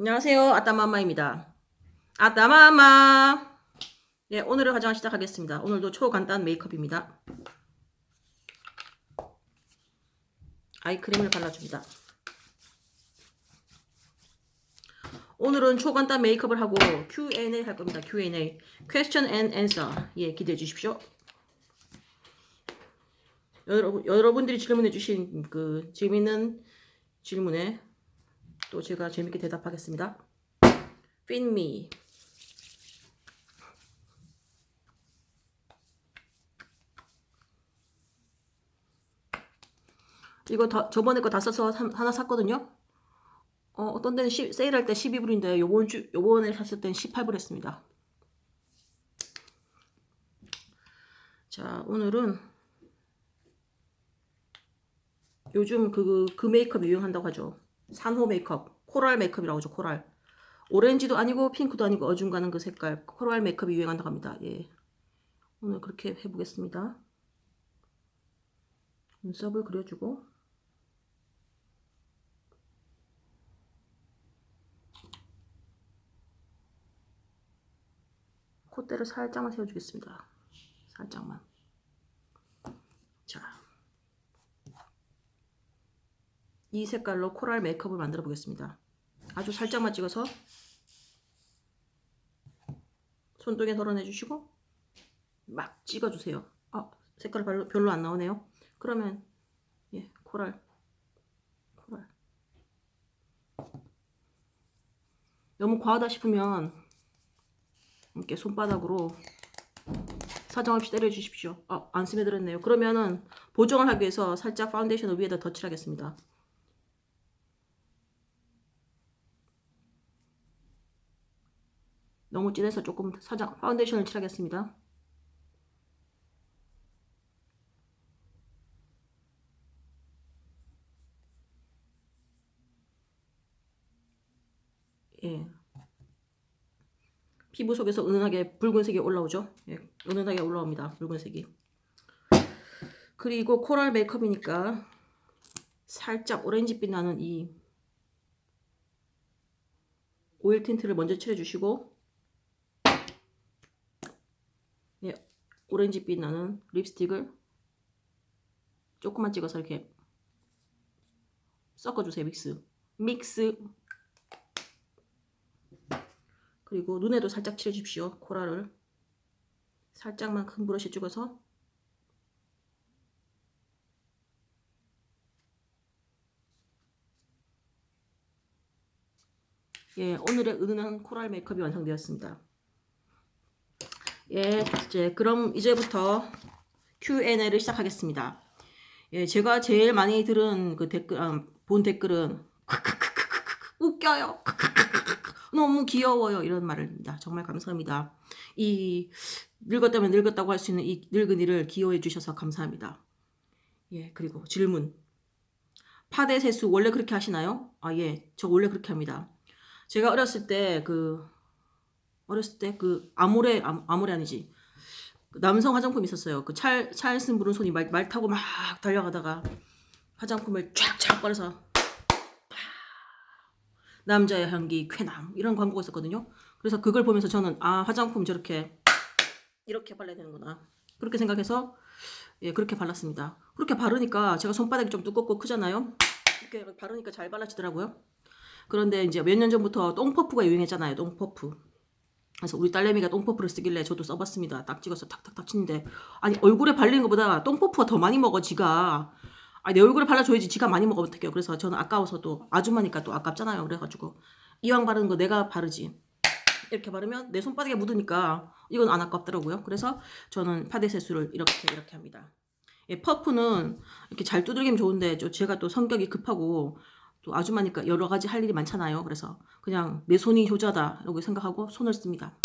안녕하세요. 아따마마입니다. 아따마마! 네, 오늘의 화장을 시작하겠습니다. 오늘도 초간단 메이크업입니다. 아이크림을 발라줍니다. 오늘은 초간단 메이크업을 하고 Q&A 할 겁니다. Q&A. Question and Answer. 예, 기대해 주십시오. 여러분, 여러분들이 질문해 주신 그 재밌는 질문에 또 제가 재밌게 대답하겠습니다. Me. 이거 다, 저번에 거 다 써서 한- 하나 샀거든요. 어, 어떤 데는 시, 세일할 때 12불인데 요번 주 요번에 샀을 땐 18불 했습니다. 자, 오늘은 요즘 그, 그 메이크업 유행한다고 하죠. 산호 메이크업, 코랄 메이크업이라고 하죠. 코랄. 오렌지도 아니고 핑크도 아니고 어중간한 그 색깔 코랄 메이크업이 유행한다고 합니다. 예. 오늘 그렇게 해보겠습니다. 눈썹을 그려주고 콧대를 살짝만 세워주겠습니다. 살짝만. 자. 이 색깔로 코랄 메이크업을 만들어 보겠습니다. 아주 살짝만 찍어서 손등에 덜어내 주시고 막 찍어주세요. 아 색깔 별로, 별로 안 나오네요. 그러면 예 코랄 코랄 너무 과하다 싶으면 이렇게 손바닥으로 사정없이 때려주십시오. 아, 안 스며들었네요. 그러면은 보정을 하기 위해서 살짝 파운데이션을 위에다 덧칠하겠습니다. 너무 진해서 조금 사장 파운데이션을 칠하겠습니다. 예. 피부 속에서 은은하게 붉은색이 올라오죠. 예, 은은하게 올라옵니다. 붉은색이. 그리고 코랄 메이크업이니까 살짝 오렌지빛 나는 이 오일 틴트를 먼저 칠해주시고 예, 오렌지빛 나는 립스틱을 조금만 찍어서 이렇게 섞어주세요. 믹스. 믹스. 그리고 눈에도 살짝 칠해주십시오. 코랄을. 살짝만 큰 브러쉬 찍어서 예, 오늘의 은은한 코랄 메이크업이 완성되었습니다. 예, 이제 그럼 이제부터 Q&A를 시작하겠습니다. 예, 제가 제일 많이 들은 그 댓글, 아, 본 댓글은 웃겨요. 너무 귀여워요. 이런 말입니다. 정말 감사합니다. 이 늙었다면 늙었다고 할 수 있는 이 늙은이를 기여해 주셔서 감사합니다. 예, 그리고 질문. 파대 세수 원래 그렇게 하시나요? 아, 예. 저 원래 그렇게 합니다. 제가 어렸을 때 그 어렸을 때 그 아모레 아, 아모레 아니지. 그 남성 화장품 있었어요. 그 찰 찰슨 부른 손이 말, 말 타고 막 달려가다가 화장품을 쫙쫙 빨아서 남자의 향기 쾌남 이런 광고가 있었거든요. 그래서 그걸 보면서 저는 아 화장품 저렇게 이렇게 발라야 되는구나 그렇게 생각해서 예 그렇게 발랐습니다. 그렇게 바르니까 제가 손바닥이 좀 두껍고 크잖아요. 이렇게 바르니까 잘 발라지더라고요. 그런데 이제 몇 년 전부터 똥퍼프가 유행했잖아요. 똥퍼프. 그래서 우리 딸내미가 똥퍼프를 쓰길래 저도 써봤습니다. 딱 찍어서 탁탁탁 치는데 아니 얼굴에 발리는 것보다 똥퍼프가 더 많이 먹어 지가. 아니 내 얼굴에 발라줘야지 지가 많이 먹으면 어떡해요. 그래서 저는 아까워서 또 아줌마니까 또 아깝잖아요. 그래가지고 이왕 바르는 거 내가 바르지. 이렇게 바르면 내 손바닥에 묻으니까 이건 안 아깝더라고요. 그래서 저는 파데 세수를 이렇게 이렇게 합니다. 예, 퍼프는 이렇게 잘 두들기면 좋은데 저 제가 또 성격이 급하고 또 아줌마니까 여러 가지 할 일이 많잖아요. 그래서 그냥 내 손이 효자다 이렇게 생각하고 손을 씁니다.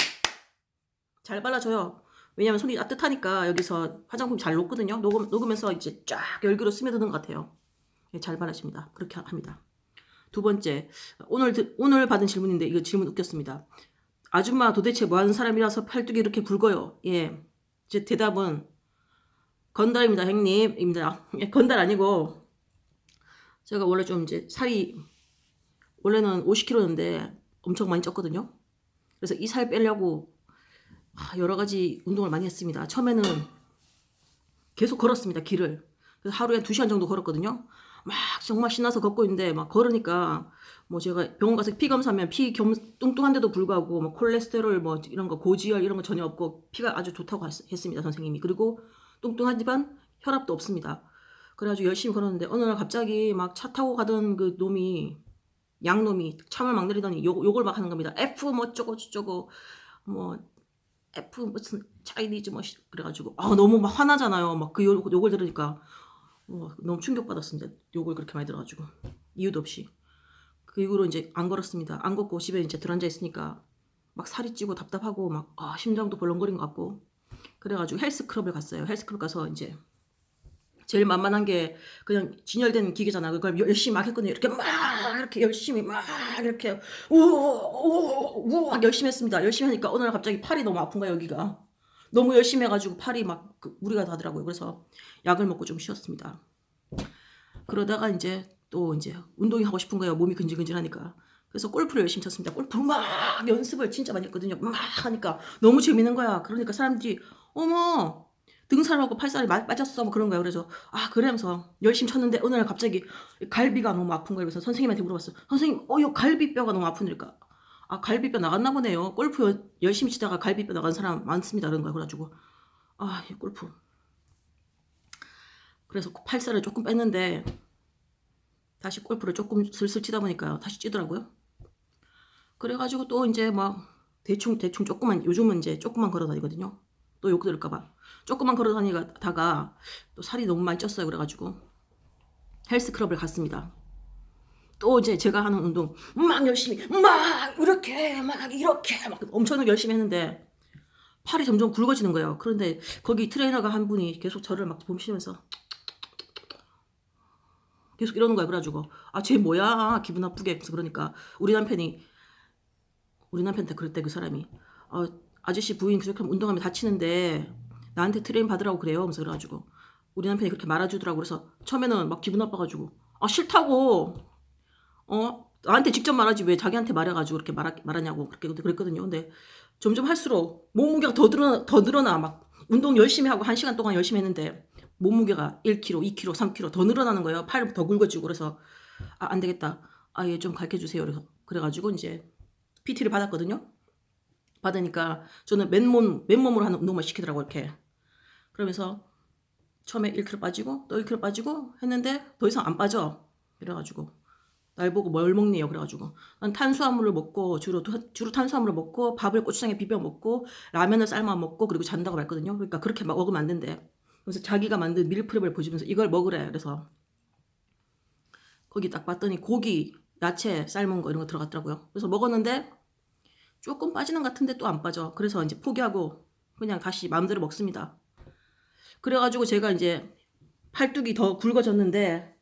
잘 발라줘요. 왜냐면 손이 따뜻하니까 여기서 화장품 잘 녹거든요. 녹음, 녹으면서 이제 쫙 열기로 스며드는 것 같아요. 예, 잘 발라집니다. 그렇게 합니다. 두 번째, 오늘, 드- 오늘 받은 질문인데 이거 질문 웃겼습니다. 아줌마 도대체 뭐 하는 사람이라서 팔뚝이 이렇게 굵어요? 예. 제 대답은 건달입니다, 형님 입니다. 예, 건달 아니고 제가 원래 좀 이제 살이 원래는 50kg였는데 엄청 많이 쪘거든요. 그래서 이 살 빼려고 아, 여러 가지 운동을 많이 했습니다. 처음에는 계속 걸었습니다. 길을. 그래서 하루에 2시간 정도 걸었거든요. 막 정말 신나서 걷고 있는데 막 걸으니까 뭐 제가 병원 가서 피 검사하면 피 겸, 뚱뚱한데도 불구하고 뭐 콜레스테롤 뭐 이런 거 고지혈 이런 거 전혀 없고 피가 아주 좋다고 했- 했습니다 선생님이 그리고 뚱뚱하지만 혈압도 없습니다 그래가지고 열심히 걸었는데 어느 날 갑자기 막 차 타고 가던 그 놈이 양놈이 창을 막 내리더니 욕, 욕을 막 하는 겁니다 F 뭐 어쩌고 저쩌고 뭐 F 무슨 차이니즈 뭐 시- 그래가지고 아 너무 막 화나잖아요 막 그 욕을 들으니까 어, 너무 충격받았습니다. 욕을 그렇게 많이 들어가지고 이유도 없이 그 이후로 이제 안 걸었습니다. 안 걷고 집에 이제 들어앉아 있으니까 막 살이 찌고 답답하고 막 아, 심장도 벌렁거린 것 같고 그래가지고 헬스클럽을 갔어요. 헬스클럽 가서 이제 제일 만만한 게 그냥 진열된 기계잖아. 그걸 열심히 막 했거든요. 이렇게 막 이렇게 열심히 막 이렇게 우우우 열심히 했습니다. 열심히 하니까 어느 날 갑자기 팔이 너무 아픈 거야 여기가. 너무 열심히 해가지고 팔이 막그 무리가 가더라고요. 그래서 약을 먹고 좀 쉬었습니다. 그러다가 이제 또 이제 운동이 하고 싶은 거예요. 몸이 근질근질하니까. 그래서 골프를 열심히 쳤습니다. 골프 막 연습을 진짜 많이 했거든요. 막 하니까 너무 재밌는 거야. 그러니까 사람들이 어머 등살하고 팔살이 빠졌어 뭐 그런 거야. 그래서 아 그러면서 열심히 쳤는데 어느 날 갑자기 갈비가 너무 아픈 거예요. 그래서 선생님한테 물어봤어. 선생님 어요 갈비뼈가 너무 아프니까 아 갈비뼈 나갔나 보네요. 골프 여- 열심히 치다가 갈비뼈 나간 사람 많습니다. 그런 거야. 그래가지고 아, 이 골프. 그래서 팔살을 조금 뺐는데 다시 골프를 조금 슬슬 치다 보니까 다시 찌더라고요. 그래가지고 또 이제 막 대충 대충 조금만 요즘은 이제 조금만 걸어 다니거든요. 또 욕 들을까봐 조금만 걸어 다니다가 또 살이 너무 많이 쪘어요. 그래가지고 헬스클럽을 갔습니다. 또 이제 제가 하는 운동 막 열심히 막 이렇게 막 이렇게 막 엄청 열심히 했는데 팔이 점점 굵어지는 거예요. 그런데 거기 트레이너가 한 분이 계속 저를 막 보시면서 계속 이러는 거야. 그래가지고 아 쟤 뭐야 기분 나쁘게 그래서 그러니까 우리 남편이 우리 남편한테 그럴 때 그 사람이 아, 아저씨 부인 그렇게 하면 운동하면 다치는데 나한테 트레인 받으라고 그래요. 하면서 그래가지고 우리 남편이 그렇게 말아주더라고. 그래서 처음에는 막 기분 나빠가지고 아 싫다고 어 나한테 직접 말하지 왜 자기한테 말해가지고 그렇게 말하, 말하냐고 그렇게 그랬거든요. 근데 점점 할수록 몸무게가 더 늘어나, 더 늘어나 막 운동 열심히 하고 한 시간 동안 열심히 했는데 몸무게가 1kg, 2kg, 3kg 더 늘어나는 거예요. 팔더 굵어지고 그래서 아, 안 되겠다. 아, 얘좀 가르쳐 주세요. 그래서 그래가지고 이제 PT를 받았거든요. 받으니까 저는 맨몸 맨몸으로 하는 운동만 시키더라고 이렇게. 그러면서 처음에 1kg 빠지고 또 1kg 빠지고 했는데 더 이상 안 빠져. 그래가지고 날 보고 뭘 먹네요. 그래가지고 난 탄수화물을 먹고 주로 주로 탄수화물을 먹고 밥을 고추장에 비벼 먹고 라면을 삶아 먹고 그리고 잔다고 말거든요. 그러니까 그렇게 막 먹으면 안 된대. 그래서 자기가 만든 밀프렙을 보시면서 이걸 먹으래. 그래서 거기 딱 봤더니 고기, 야채 삶은 거 이런 거 들어갔더라고요. 그래서 먹었는데 조금 빠지는 것 같은데 또 안 빠져. 그래서 이제 포기하고 그냥 다시 마음대로 먹습니다. 그래가지고 제가 이제 팔뚝이 더 굵어졌는데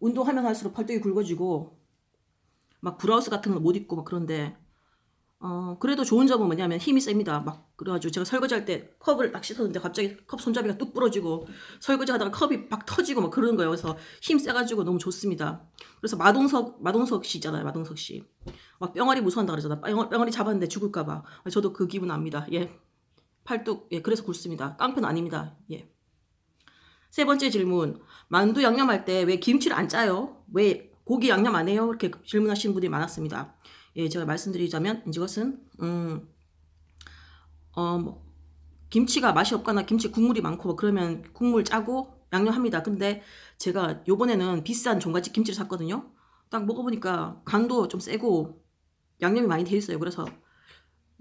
운동하면 할수록 팔뚝이 굵어지고 막 브라우스 같은 거못 입고 막 그런데 어 그래도 좋은 점은 뭐냐면 힘이 셉니다. 막 그래가지고 제가 설거지할 때 컵을 딱 씻었는데 갑자기 컵 손잡이가 뚝 부러지고 설거지 하다가 컵이 막 터지고 막 그러는 거예요. 그래서 힘 세가지고 너무 좋습니다. 그래서 마동석 마동석 씨 있잖아요. 마동석 씨. 막 뿅아리 무서워한다 그러잖아. 뿅- 뿅아리 잡았는데 죽을까봐. 저도 그 기분 압니다. 예. 팔뚝 예 그래서 굵습니다. 깡패는 아닙니다. 예. 세 번째 질문. 만두 양념할 때 왜 김치를 안 짜요? 왜 고기 양념 안 해요? 이렇게 질문하시는 분들이 많았습니다. 예, 제가 말씀드리자면 이것은 음, 어, 뭐, 김치가 맛이 없거나 김치 국물이 많고 뭐 그러면 국물 짜고 양념합니다. 근데 제가 요번에는 비싼 종갓집 김치를 샀거든요. 딱 먹어보니까 간도 좀 세고 양념이 많이 돼 있어요. 그래서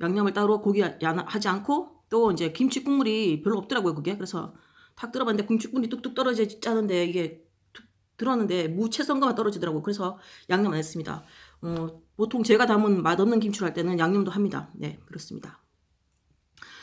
양념을 따로 고기 야- 하지 않고 또 이제 김치 국물이 별로 없더라고요. 그게 그래서 탁 들어봤는데 김치 국물이 뚝뚝 떨어져 짜는데 이게 툭 들었는데 무채성가만 떨어지더라고요. 그래서 양념 안 했습니다. 어, 보통 제가 담은 맛없는 김치를 할 때는 양념도 합니다. 네, 그렇습니다.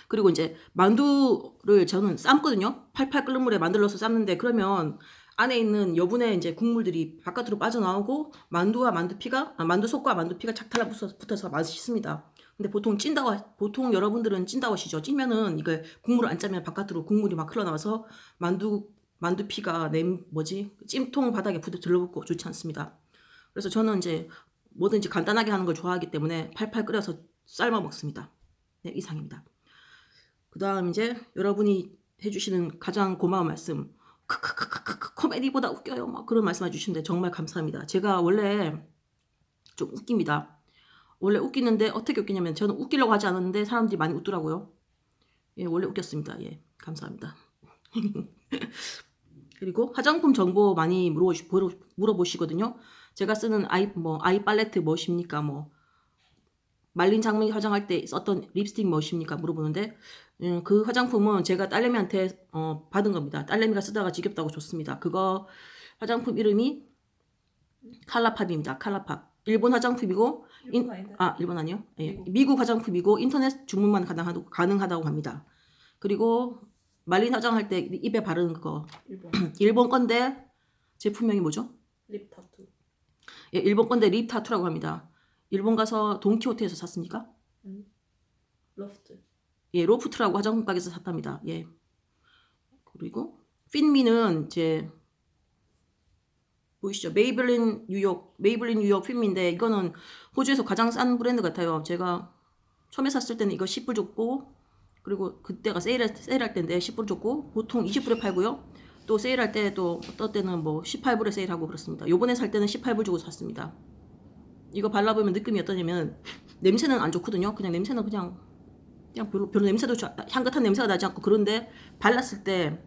그리고 이제 만두를 저는 삶거든요. 팔팔 끓는 물에 만두 넣어서 삶는데 그러면 안에 있는 여분의 이제 국물들이 바깥으로 빠져나오고 만두와 만두피가 아, 만두 속과 만두피가 착 달라붙어서 맛있습니다. 근데 보통 찐다고 하- 보통 여러분들은 찐다고 하시죠. 찌면은 이걸 국물을 안 짜면 바깥으로 국물이 막 흘러나와서 만두 만두피가 냄 뭐지 찜통 바닥에 부딪 들러붙고 좋지 않습니다. 그래서 저는 이제 뭐든지 간단하게 하는 걸 좋아하기 때문에 팔팔 끓여서 삶아 먹습니다. 네, 이상입니다. 그 다음 이제 여러분이 해주시는 가장 고마운 말씀. 크크크크크 코미디보다 웃겨요. 막 그런 말씀 해주시는데 정말 감사합니다. 제가 원래 좀 웃깁니다. 원래 웃기는데 어떻게 웃기냐면 저는 웃기려고 하지 않았는데 사람들이 많이 웃더라고요. 예, 원래 웃겼습니다. 예, 감사합니다. 그리고 화장품 정보 많이 물어보시, 물어- 물어보시거든요. 제가 쓰는 아이 뭐 아이 팔레트 무엇입니까? 뭐 말린 장미 화장할 때 썼던 립스틱 무엇입니까? 물어보는데 음, 그 화장품은 제가 딸내미한테 어, 받은 겁니다. 딸내미가 쓰다가 지겹다고 줬습니다. 그거 화장품 이름이 칼라팝입니다. 칼라팝. 일본 화장품이고 인- 아 일본 아니요? 예, 미국. 미국 화장품이고 인터넷 주문만 가능하다고, 가능하다고 합니다. 그리고 말린 화장할 때 입에 바르는 그거 일본 일본 건데 제품명이 뭐죠? 립 타투 예, 일본 건데 립 타투라고 합니다. 일본 가서 돈키호테에서 샀습니까? 러프트 예, 로프트라고 화장품 가게에서 샀답니다. 예. 그리고 핀미는 이제 보이시죠? 메이블린 뉴욕, 메이블린 뉴욕 핀미인데 이거는 호주에서 가장 싼 브랜드 같아요. 제가 처음에 샀을 때는 이거 10불 줬고 그리고 그때가 세일 세일할 때인데 10불 줬고 보통 20불에 팔고요. 또 세일할 때 또 어떤 때는 뭐 18불에 세일하고 그렇습니다. 요번에 살 때는 18불 주고 샀습니다. 이거 발라보면 느낌이 어떠냐면 냄새는 안 좋거든요. 그냥 냄새는 그냥 그냥 별로, 별로 냄새도 향긋한 냄새가 나지 않고 그런데 발랐을 때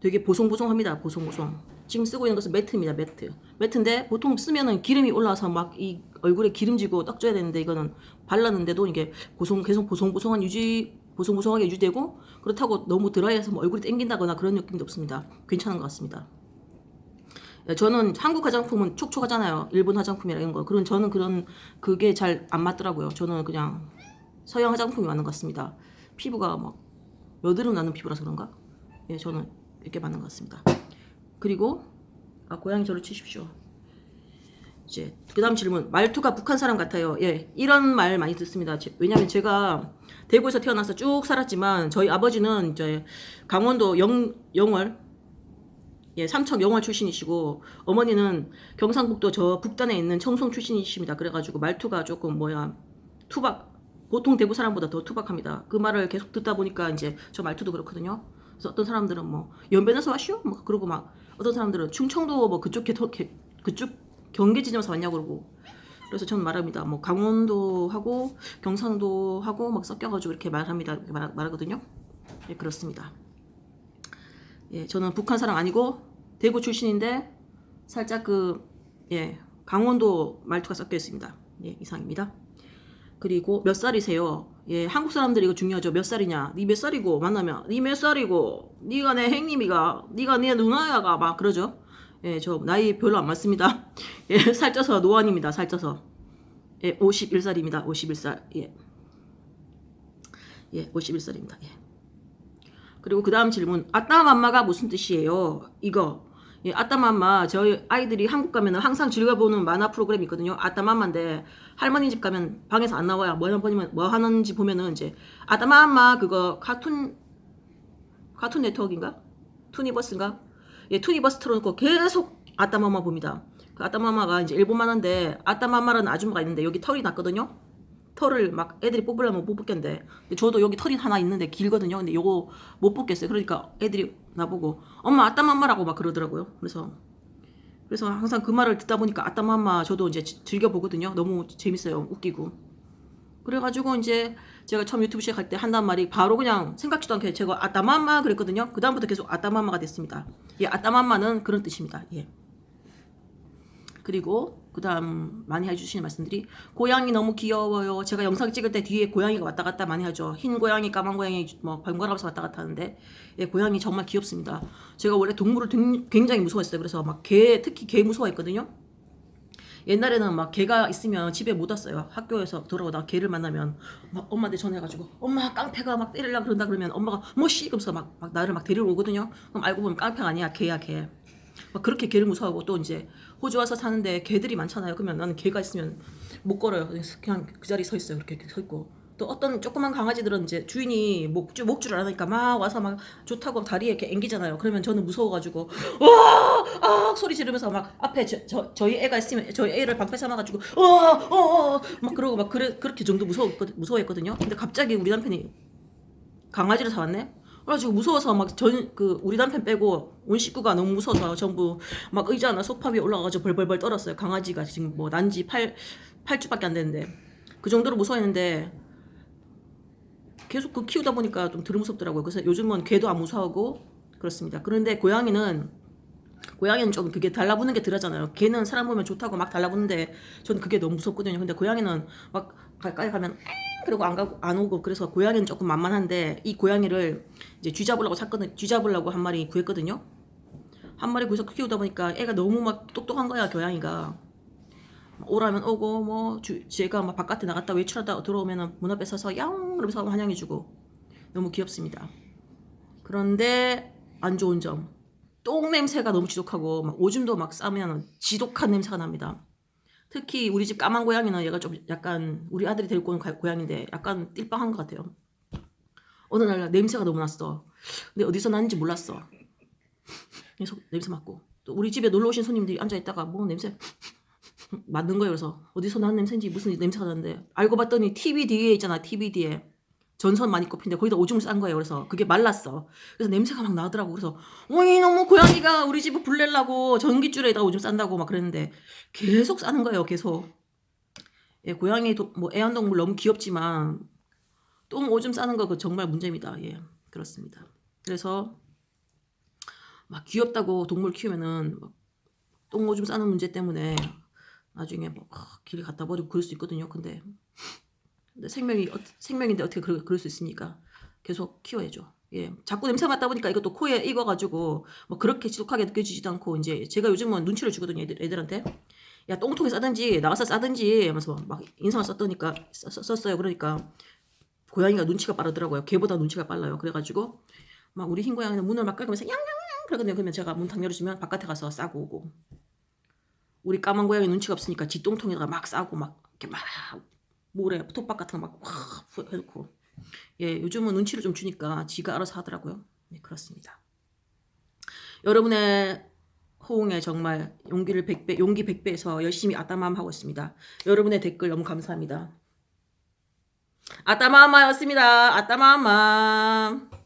되게 보송보송합니다. 보송보송. 지금 쓰고 있는 것은 매트입니다. 매트. 매트인데 보통 쓰면은 기름이 올라와서 막 이 얼굴에 기름지고 떡져야 되는데 이거는 발랐는데도 이게 보송 계속 보송보송한 유지 보송보송하게 유지되고 그렇다고 너무 드라이해서 뭐 얼굴이 땡긴다거나 그런 느낌도 없습니다. 괜찮은 것 같습니다. 예, 저는 한국 화장품은 촉촉하잖아요. 일본 화장품이라 이런 거. 그런 저는 그런 그게 잘 안 맞더라고요. 저는 그냥 서양 화장품이 맞는 것 같습니다. 피부가 막 여드름 나는 피부라서 그런가? 예, 저는 이렇게 맞는 것 같습니다. 그리고 아 고양이 저를 치십시오. 이제 그다음 질문 말투가 북한 사람 같아요. 예, 이런 말 많이 듣습니다. 제- 왜냐하면 제가 대구에서 태어나서 쭉 살았지만 저희 아버지는 이제 강원도 영 영월 예, 삼척 영월 출신이시고 어머니는 경상북도 저 북단에 있는 청송 출신이십니다. 그래가지고 말투가 조금 뭐야 투박 보통 대구 사람보다 더 투박합니다. 그 말을 계속 듣다 보니까 이제 저 말투도 그렇거든요. 그래서 어떤 사람들은 뭐 연변에서 왔슈? 뭐 그러고 막 어떤 사람들은 충청도 뭐 그쪽 개, 개, 그쪽 경계 지점에서 왔냐고 그러고 그래서 저는 말합니다. 뭐 강원도하고 경상도하고 막 섞여가지고 이렇게 말합니다. 이렇게 말, 말하거든요. 예, 그렇습니다. 예, 저는 북한 사람 아니고 대구 출신인데 살짝 그 예, 강원도 말투가 섞여 있습니다. 예, 이상입니다. 그리고 몇 살이세요? 예, 한국 사람들이 이거 중요하죠. 몇 살이냐? 니 몇 살이고 만나면 니 몇 살이고 니가 내 행님이가 니가 내 누나야가 막 그러죠. 예, 저 나이 별로 안 많습니다. 예, 살쪄서 노안입니다. 살쪄서. 예, 51살입니다. 51살. 예. 예, 51살입니다. 예. 그리고 그 다음 질문. 아따맘마가 무슨 뜻이에요? 이거. 예, 아따맘마. 저희 아이들이 한국 가면 항상 즐겨보는 만화 프로그램이 있거든요. 아따맘마인데 할머니 집 가면 방에서 안 나와요. 뭐 하는, 뭐 하는지 보면은 이제 아따맘마 그거 카툰 카툰 네트워크인가? 투니버스인가? 예, 투니버스 틀어놓고 계속 아따맘마 봅니다. 그 아따맘마가 이제 일본 만화인데 아따맘마라는 아줌마가 있는데 여기 털이 났거든요. 털을 막 애들이 뽑으려면 못 뽑겠는데 근데 저도 여기 털이 하나 있는데 길거든요. 근데 요거 못 뽑겠어요. 그러니까 애들이 나보고 엄마 아따맘마라고 막 그러더라고요. 그래서 그래서 항상 그 말을 듣다 보니까 아따맘마 저도 이제 지- 즐겨 보거든요. 너무 재밌어요. 웃기고. 그래가지고 이제 제가 처음 유튜브 시작할 때 한단 말이 바로 그냥 생각지도 않게 제가 아따맘마 그랬거든요. 그 다음부터 계속 아따맘마가 됐습니다. 예, 아따맘마는 그런 뜻입니다. 예. 그리고 그다음 많이 해주시는 말씀들이 고양이 너무 귀여워요. 제가 영상 찍을 때 뒤에 고양이가 왔다 갔다 많이 하죠. 흰 고양이, 까만 고양이 뭐 번갈아가면서 왔다 갔다 하는데 예, 고양이 정말 귀엽습니다. 제가 원래 동물을 등- 굉장히 무서워했어요. 그래서 막 개, 특히 개 무서워했거든요. 옛날에는 막 개가 있으면 집에 못 왔어요. 학교에서 돌아오다가 개를 만나면 막 엄마한테 전화해가지고 엄마 깡패가 막 때리려 그런다 그러면 엄마가 뭐씨 그러면서 막, 막 나를 막 데리러 오거든요. 그럼 알고 보면 깡패가 아니야 개야 개. 막 그렇게 개를 무서워하고 또 이제 호주 와서 사는데 개들이 많잖아요. 그러면 나는 개가 있으면 못 걸어요. 그냥 그 자리에 서 있어요. 그렇게 서 있고 또 어떤 조그만 강아지들은 이제 주인이 목줄 목줄을 안 하니까 막 와서 막 좋다고 다리에 이렇게 앵기잖아요. 그러면 저는 무서워가지고 와아 소리 지르면서 막 앞에 저, 저 저희 애가 있으면 저희 애를 방패 삼아가지고 와어막 그러고 막 그래 그렇게 정도 무서워 무서워했거든요. 근데 갑자기 우리 남편이 강아지를 사왔네. 그래가지고 무서워서 막 전 그 우리 남편 빼고 온 식구가 너무 무서워서 전부 막 의자나 소파 위에 올라가가지고 벌벌벌 떨었어요. 강아지가 지금 뭐 난지 8 8주밖에 안 됐는데 그 정도로 무서워했는데 계속 그 키우다 보니까 좀 덜 무섭더라고요. 그래서 요즘은 개도 안 무서워하고 그렇습니다. 그런데 고양이는 고양이는 좀 그게 달라붙는 게 덜하잖아요. 개는 사람 보면 좋다고 막 달라붙는데 저는 그게 너무 무섭거든요. 근데 고양이는 막 가까이 가면 엥 그러고 안 가고 안 오고 그래서 고양이는 조금 만만한데 이 고양이를 이제 쥐 잡으려고 샀거든 쥐 잡으려고 한 마리 구했거든요. 한 마리 구해서 키우다 보니까 애가 너무 막 똑똑한 거야 고양이가. 오라면 오고 뭐 주, 제가 막 바깥에 나갔다 외출하다 들어오면은 문 앞에 서서 야옹 그러면서 환영해주고 너무 귀엽습니다. 그런데 안 좋은 점. 똥 냄새가 너무 지독하고 막 오줌도 막 싸면 지독한 냄새가 납니다. 특히 우리 집 까만 고양이는 얘가 좀 약간 우리 아들이 데리고 온 가- 고양인데 약간 띨빵한 것 같아요. 어느 날 냄새가 너무 났어. 근데 어디서 났는지 몰랐어. 계속 냄새 맡고 또 우리 집에 놀러 오신 손님들이 앉아 있다가 뭐 냄새 맡는 거예요. 그래서 어디서 난 냄새인지 무슨 냄새가 나는데 알고 봤더니 TV 뒤에 있잖아. TV 뒤에 전선 많이 꼽힌데 거기다 오줌을 싼 거예요. 그래서 그게 말랐어. 그래서 냄새가 막 나더라고. 그래서 어이 너무 고양이가 우리 집을 불내려고 전기줄에다가 오줌 싼다고 막 그랬는데 계속 싸는 거예요. 계속. 예, 고양이 도, 뭐 애완동물 너무 귀엽지만 똥 오줌 싸는 거그 정말 문제입니다. 예, 그렇습니다. 그래서 막 귀엽다고 동물 키우면은 막똥 오줌 싸는 문제 때문에 나중에 뭐 아, 길에 갖다 버리고 그럴 수 있거든요. 근데, 근데 생명이 어- 생명인데 어떻게 그럴, 그럴 수 있습니까? 계속 키워야죠. 예, 자꾸 냄새 맡다 보니까 이것도 코에 익어가지고 뭐 그렇게 지독하게 느껴지지도 않고 이제 제가 요즘은 눈치를 주거든요. 애들, 애들한테 야 똥통에 싸든지 나가서 싸든지 하면서 막 인상을 썼더니까 썼- 썼- 썼어요. 그러니까 고양이가 눈치가 빠르더라고요. 개보다 눈치가 빨라요. 그래가지고 막 우리 흰 고양이는 문을 막 깔면서 양양양 그러거든요. 그러면 제가 문탁 열어주면 바깥에 가서 싸고 오고 우리 까만 고양이 눈치가 없으니까 지똥통에다가 막 싸고 막 이렇게 막 모래 톱밥 같은 거막 해놓고. 예 요즘은 눈치를 좀 주니까 지가 알아서 하더라고요. 네 그렇습니다. 여러분의 호응에 정말 용기를 100배 용기 100배에서 열심히 아따맘 하고 있습니다. 여러분의 댓글 너무 감사합니다. 아따마마였습니다. 아따마마